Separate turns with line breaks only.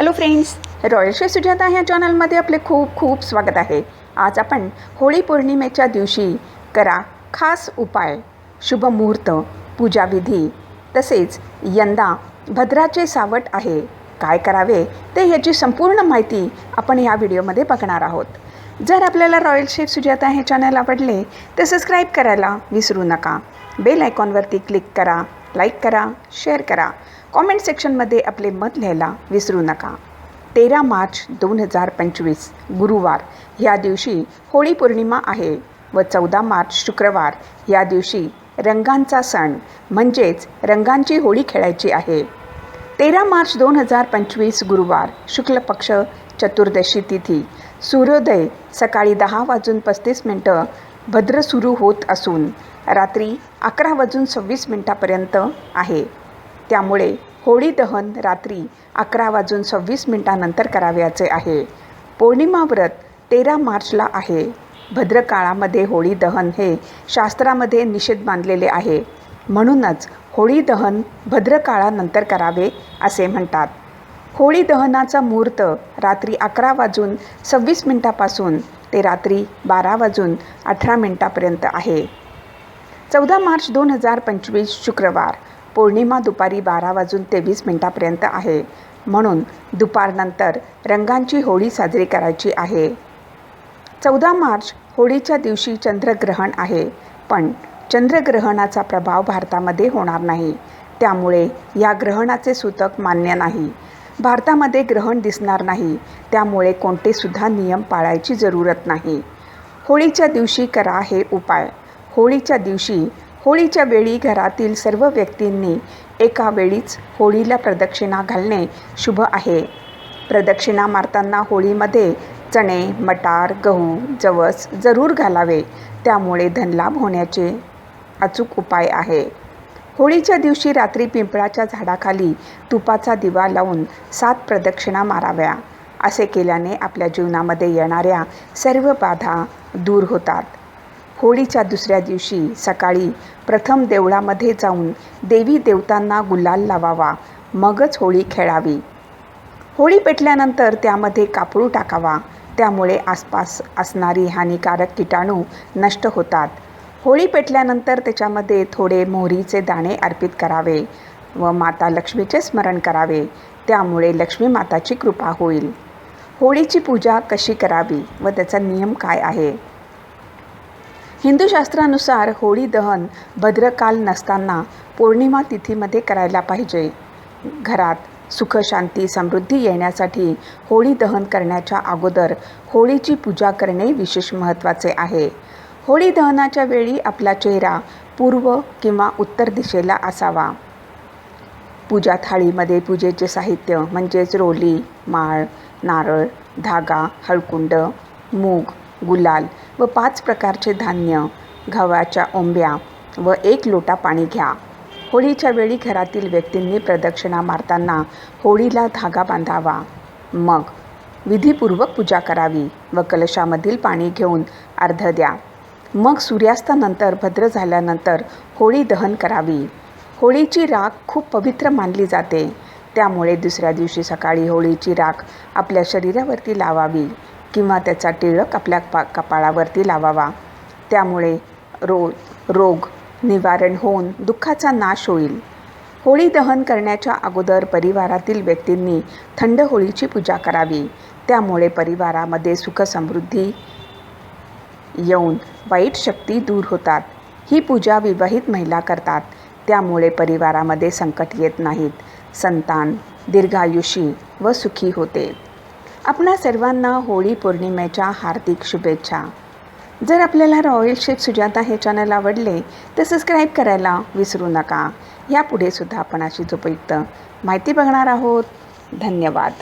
Hello friends रॉयलशे Sujata ह्या चॅनलमध्ये आपले खूप खूप स्वागत आहे. आज आपण होळी पौर्णिमेच्या दिवशी करा खास उपाय शुभ मुहूर्त पूजाविधी तसेच यंदा भद्राचे सावट आहे. काय करावे ते ह्याची संपूर्ण माहिती आपण ह्या व्हिडिओमध्ये बघणार आहोत. जर आपल्याला रॉयल शेफ सुजाता हे चॅनल आवडले तर सबस्क्राईब करायला विसरू नका. बेल आयकॉनवरती क्लिक करा. लाईक करा शेअर करा. कॉमेंट सेक्शनमध्ये आपले मत लिहायला विसरू नका. तेरा मार्च दोन हजार पंचवीस गुरुवार. या दिवशी होळी पौर्णिमा आहे व चौदा मार्च शुक्रवार. या दिवशी रंगांचा सण म्हणजेच रंगांची होळी खेळायची आहे. तेरा मार्च दोन हजार पंचवीस गुरुवार. शुक्ल पक्ष चतुर्दशी तिथी. सूर्योदय सकाळी दहा वाजून पस्तीस मिनटं भद्र सुरू होत असून रात्री अकरा वाजून सव्वीस मिनटापर्यंत आहे. त्यामुळे होळी दहन रात्री अकरा वाजून सव्वीस मिनटानंतर करावयाचे आहे. पौर्णिमा व्रत तेरा मार्चला आहे. भद्रकाळामध्ये होळी दहन हे शास्त्रामध्ये निषेध मानलेले आहे. म्हणूनच होळी दहन भद्रकाळानंतर करावे असे म्हणतात. होळी दहनाचा मुहूर्त रात्री अकरा वाजून सव्वीस मिनटापासून ते रात्री बारा वाजून अठरा मिनटापर्यंत आहे. चौदा मार्च दोन हजार पंचवीस शुक्रवार पौर्णिमा दुपारी बारा वाजून तेवीस मिनटापर्यंत आहे. म्हणून दुपारनंतर रंगांची होळी साजरी करायची आहे. चौदा मार्च होळीच्या दिवशी चंद्रग्रहण आहे पण चंद्रग्रहणाचा प्रभाव भारतामध्ये होणार नाही. त्यामुळे या ग्रहणाचे सूतक मान्य नाही. भारतामध्ये ग्रहण दिसणार नाही. त्यामुळे कोणतेसुद्धा नियम पाळायची जरूरत नाही. होळीच्या दिवशी करा हे उपाय. होळीच्या दिवशी होळीच्या वेळी घरातील सर्व व्यक्तींनी एका वेळीच होळीला प्रदक्षिणा घालणे शुभ आहे. प्रदक्षिणा मारताना होळीमध्ये चणे मटार गहू जवस जरूर घालावे. त्यामुळे धनलाभ होण्याचे अचूक उपाय आहे. होळीच्या दिवशी रात्री पिंपळाच्या झाडाखाली तुपाचा दिवा लावून सात प्रदक्षिणा माराव्या. असे केल्याने आपल्या जीवनामध्ये येणाऱ्या सर्व बाधा दूर होतात. होळीच्या दुसऱ्या दिवशी सकाळी प्रथम देवळामध्ये जाऊन देवी देवतांना गुलाल लावावा मगच होळी खेळावी. होळी पेटल्यानंतर त्यामध्ये कापडू टाकावा त्यामुळे आसपास असणारी हानिकारक किटाणू नष्ट होतात. होळी पेटल्यानंतर त्याच्यामध्ये थोडे मोहरीचे दाणे अर्पित करावे व माता लक्ष्मीचे स्मरण करावे. त्यामुळे लक्ष्मी माताची कृपा होईल. होळीची पूजा कशी करावी व त्याचा नियम काय आहे? हिंदू शास्त्रानुसार होळी दहन भद्रकाल नसताना पौर्णिमा तिथीमध्ये करायला पाहिजे. घरात सुखशांती समृद्धी येण्यासाठी होळी दहन करण्याच्या अगोदर होळीची पूजा करणे विशेष महत्त्वाचे आहे. होळी दहनाच्या वेळी आपला चेहरा पूर्व किंवा उत्तर दिशेला असावा. पूजा थाळीमध्ये पूजेचे साहित्य म्हणजेच रोली माळ नारळ धागा हळकुंड मूग गुलाल व पाच प्रकारचे धान्य गव्हाच्या ओंब्या व एक लोटा पाणी घ्या. होळीच्या वेळी घरातील व्यक्तींनी प्रदक्षिणा मारताना होळीला धागा बांधावा. मग विधीपूर्वक पूजा करावी व कलशामधील पाणी घेऊन अर्ध द्या. मग सूर्यास्तानंतर भद्र झाल्यानंतर होळी दहन करावी. होळीची राख खूप पवित्र मानली जाते. त्यामुळे दुसऱ्या दिवशी सकाळी होळीची राख आपल्या शरीरावरती लावावी किंवा त्याचा टिळक आपल्या पा कपाळावरती लावावा. त्यामुळे रो रोग निवारण होऊन दुःखाचा नाश होईल. होळी दहन करण्याच्या अगोदर परिवारातील व्यक्तींनी थंड होळीची पूजा करावी. त्यामुळे परिवारामध्ये सुखसमृद्धी येऊन वाईट शक्ती दूर होतात. ही पूजा विवाहित महिला करतात. त्यामुळे परिवारामध्ये संकट येत नाहीत. संतान दीर्घायुषी व सुखी होते. आपणा सर्वांना होळी पौर्णिमेच्या हार्दिक शुभेच्छा. जर आपल्याला रॉयल शेफ सुजाता हे चॅनल आवडले तर सबस्क्राईब करायला विसरू नका. यापुढे सुद्धा आपण अशीच उपयुक्त माहिती बघणार आहोत. धन्यवाद.